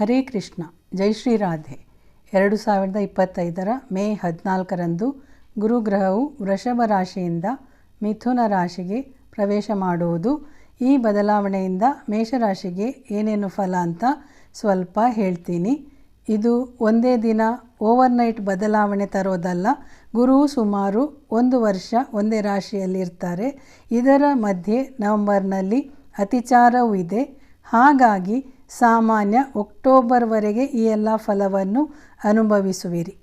ಹರೇ ಕೃಷ್ಣ, ಜೈ ಶ್ರೀ ರಾಧೆ. ಎರಡು ಸಾವಿರದ ಇಪ್ಪತ್ತೈದರ ಮೇ ಹದಿನಾಲ್ಕರಂದು ಗುರುಗ್ರಹವು ವೃಷಭ ರಾಶಿಯಿಂದ ಮಿಥುನ ರಾಶಿಗೆ ಪ್ರವೇಶ ಮಾಡುವುದು. ಈ ಬದಲಾವಣೆಯಿಂದ ಮೇಷರಾಶಿಗೆ ಏನೇನು ಫಲ ಅಂತ ಸ್ವಲ್ಪ ಹೇಳ್ತೀನಿ. ಇದು ಒಂದೇ ದಿನ ಓವರ್ನೈಟ್ ಬದಲಾವಣೆ ತರೋದಲ್ಲ. ಗುರು ಸುಮಾರು ಒಂದು ವರ್ಷ ಒಂದೇ ರಾಶಿಯಲ್ಲಿ ಇರ್ತಾರೆ ಇದರ ಮಧ್ಯೆ ನವೆಂಬರ್ನಲ್ಲಿ ಅತಿಚಾರವೂ ಇದೆ. ಹಾಗಾಗಿ ಸಾಮಾನ್ಯ ಅಕ್ಟೋಬರ್ವರೆಗೆ ಈ ಎಲ್ಲ ಫಲವನ್ನು ಅನುಭವಿಸುವಿರಿ.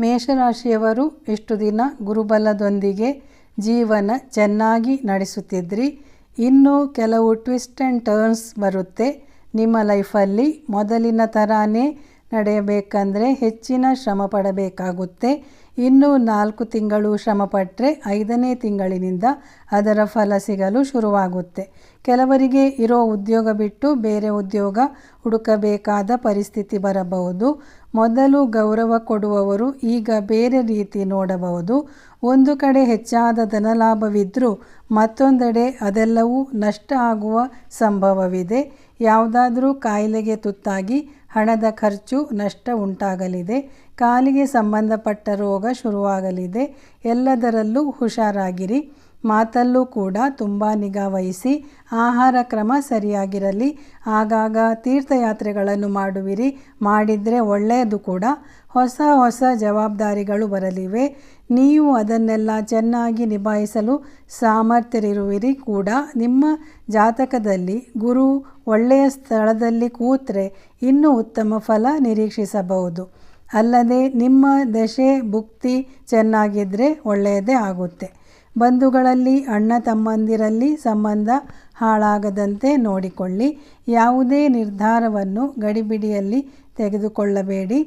ಮೇಷರಾಶಿಯವರು ಇಷ್ಟು ದಿನ ಗುರುಬಲದೊಂದಿಗೆ ಜೀವನ ಚೆನ್ನಾಗಿ ನಡೆಸುತ್ತಿದ್ರಿ? ಇನ್ನು ಕೆಲವು ಟ್ವಿಸ್ಟ್ ಆ್ಯಂಡ್ ಟರ್ನ್ಸ್ ಬರುತ್ತೆ. ನಿಮ್ಮ ಲೈಫಲ್ಲಿ ಮೊದಲಿನ ಥರನೇ ನಡೆಯಬೇಕಂದ್ರೆ ಹೆಚ್ಚಿನ ಶ್ರಮ ಪಡಬೇಕಾಗುತ್ತೆ. ಇನ್ನು ನಾಲ್ಕು ತಿಂಗಳು ಶ್ರಮಪಟ್ಟರೆ ಐದನೇ ತಿಂಗಳಿನಿಂದ ಅದರ ಫಲ ಸಿಗಲು ಶುರುವಾಗುತ್ತೆ. ಕೆಲವರಿಗೆ ಇರೋ ಉದ್ಯೋಗ ಬಿಟ್ಟು ಬೇರೆ ಉದ್ಯೋಗ ಹುಡುಕಬೇಕಾದ ಪರಿಸ್ಥಿತಿ ಬರಬಹುದು. ಮೊದಲು ಗೌರವ ಕೊಡುವವರು ಈಗ ಬೇರೆ ರೀತಿ ನೋಡಬಹುದು. ಒಂದು ಕಡೆ ಹೆಚ್ಚಾದ ಧನಲಾಭವಿದ್ದರೂ ಮತ್ತೊಂದೆಡೆ ಅದೆಲ್ಲವೂ ನಷ್ಟ ಆಗುವ ಸಂಭವವಿದೆ. ಯಾವುದಾದರೂ ಕಾಯಿಲೆಗೆ ತುತ್ತಾಗಿ ಹಣದ ಖರ್ಚು ನಷ್ಟ ಉಂಟಾಗಲಿದೆ. ಕಾಲಿಗೆ ಸಂಬಂಧಪಟ್ಟ ರೋಗ ಶುರುವಾಗಲಿದೆ. ಎಲ್ಲದರಲ್ಲೂ ಹುಷಾರಾಗಿರಿ. ಮಾತಲ್ಲೂ ಕೂಡ ತುಂಬ ನಿಗಾ ವಹಿಸಿ ಆಹಾರ ಕ್ರಮ ಸರಿಯಾಗಿರಲಿ. ಆಗಾಗ ತೀರ್ಥಯಾತ್ರೆಗಳನ್ನು ಮಾಡುವಿರಿ. ಮಾಡಿದರೆ ಒಳ್ಳೆಯದು ಕೂಡ. ಹೊಸ ಹೊಸ ಜವಾಬ್ದಾರಿಗಳು ಬರಲಿವೆ. ನೀವು ಅದನ್ನೆಲ್ಲ ಚೆನ್ನಾಗಿ ನಿಭಾಯಿಸಲು ಸಾಮರ್ಥ್ಯರಿರುವಿರಿ ಕೂಡ. ನಿಮ್ಮ ಜಾತಕದಲ್ಲಿ ಗುರು ಒಳ್ಳೆಯ ಸ್ಥಳದಲ್ಲಿ ಕೂತ್ರೆ ಇನ್ನೂ ಉತ್ತಮ ಫಲ ನಿರೀಕ್ಷಿಸಬಹುದು. ಅಲ್ಲದೆ ನಿಮ್ಮ ದಶೆ ಭುಕ್ತಿ ಚೆನ್ನಾಗಿದ್ದರೆ ಒಳ್ಳೆಯದೇ ಆಗುತ್ತೆ. ಬಂಧುಗಳಲ್ಲಿ, ಅಣ್ಣ ತಮ್ಮಂದಿರಲ್ಲಿ ಸಂಬಂಧ ಹಾಳಾಗದಂತೆ ನೋಡಿಕೊಳ್ಳಿ. ಯಾವುದೇ ನಿರ್ಧಾರವನ್ನು ಗಡಿಬಿಡಿಯಲ್ಲಿ ತೆಗೆದುಕೊಳ್ಳಬೇಡಿ.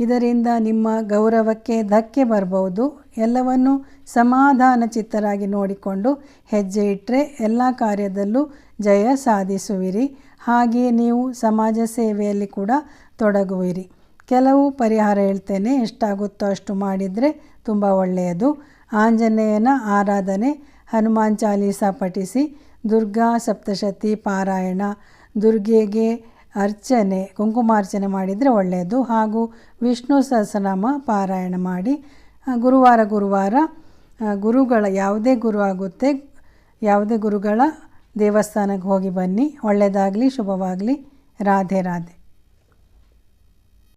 ಇದರಿಂದ ನಿಮ್ಮ ಗೌರವಕ್ಕೆ ಧಕ್ಕೆ ಬರಬಹುದು ಎಲ್ಲವನ್ನು ಸಮಾಧಾನ ಚಿತ್ತರಾಗಿ ನೋಡಿಕೊಂಡು ಹೆಜ್ಜೆ ಇಟ್ಟರೆ ಎಲ್ಲ ಕಾರ್ಯದಲ್ಲೂ ಜಯ ಸಾಧಿಸುವಿರಿ. ಹಾಗೆಯೇ ನೀವು ಸಮಾಜ ಸೇವೆಯಲ್ಲಿ ಕೂಡ ತೊಡಗುವಿರಿ. ಕೆಲವು ಪರಿಹಾರ ಹೇಳ್ತೇನೆ, ಎಷ್ಟಾಗುತ್ತೋ ಅಷ್ಟು ಮಾಡಿದರೆ ತುಂಬ ಒಳ್ಳೆಯದು. ಆಂಜನೇಯನ ಆರಾಧನೆ, ಹನುಮಾನ್ ಚಾಲೀಸ ಪಠಿಸಿ, ದುರ್ಗಾ ಸಪ್ತಶತಿ ಪಾರಾಯಣ, ದುರ್ಗೆಗೆ ಅರ್ಚನೆ, ಕುಂಕುಮಾರ್ಚನೆ ಮಾಡಿದರೆ ಒಳ್ಳೆಯದು. ಹಾಗೂ ವಿಷ್ಣು ಸಹಸ್ರನಾಮ ಪಾರಾಯಣ ಮಾಡಿ ಗುರುವಾರ ಗುರುವಾರ ಗುರುಗಳ ಯಾವುದೇ ಗುರು ಆಗುತ್ತೆ, ಯಾವುದೇ ಗುರುಗಳ ದೇವಸ್ಥಾನಕ್ಕೆ ಹೋಗಿ ಬನ್ನಿ. ಒಳ್ಳೆಯದಾಗಲಿ, ಶುಭವಾಗಲಿ. ರಾಧೆ ರಾಧೆ.